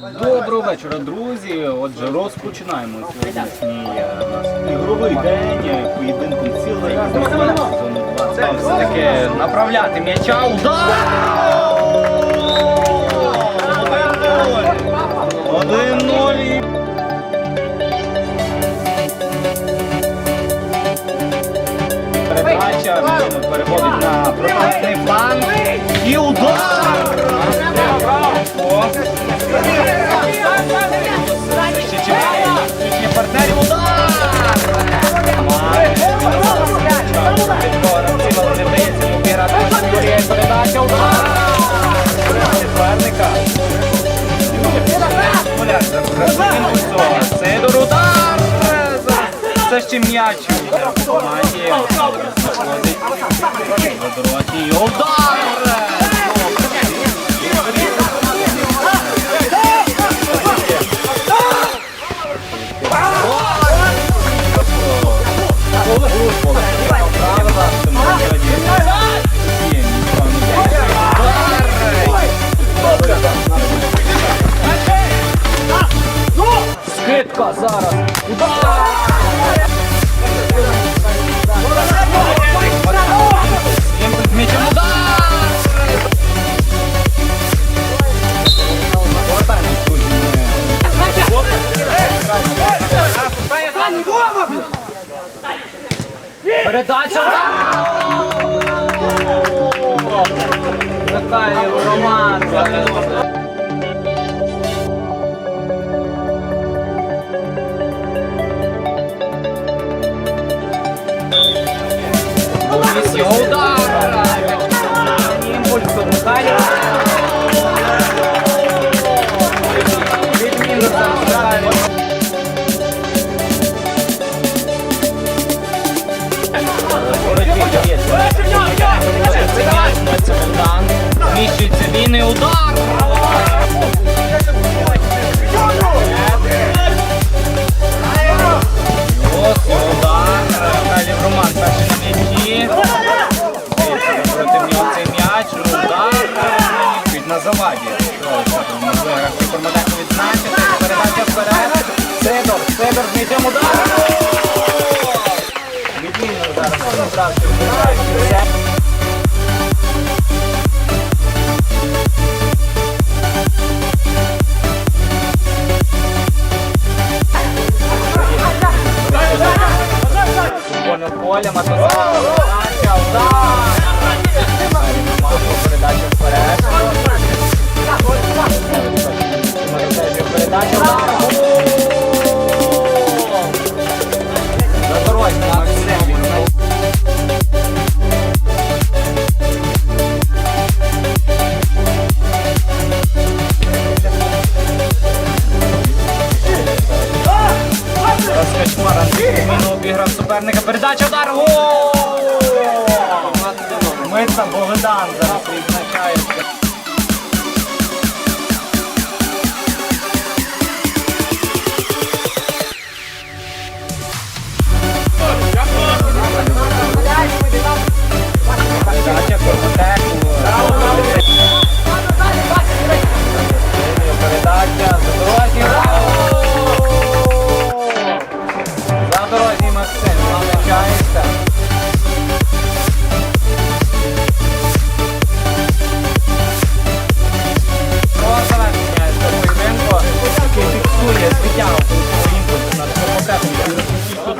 Доброго вечора, друзі. Отже, розпочинаємо сьогоднішній е, ігровий день е, поєдинком цілий сезону 2. Це все-таки направляти м'яча. Удар! 1-0. Передача переходить на противний фланг. І удар! Це ще м'яч. у команді. Виходить. Задорожній удар! Зараз. Удар! Передача! Михайло Роман! Його удар! Удар! Ось удар. Далі Роман перший на м'ячі. Проти нього цей м'яч. Удар. Чуть на заваді. Можливо, Форматеку відзначити. Передача вперед. Сидор. Сидор з м'ячем удар. Футбольне поле, Матоза, передача, удар! Передача вперед. Передача, удар! Задорожній, Максим. Розкачмар Андрій обіграв суперника. Передача удар. Митса Богдан зараз відзначається. Передача за. За дорожній Максим.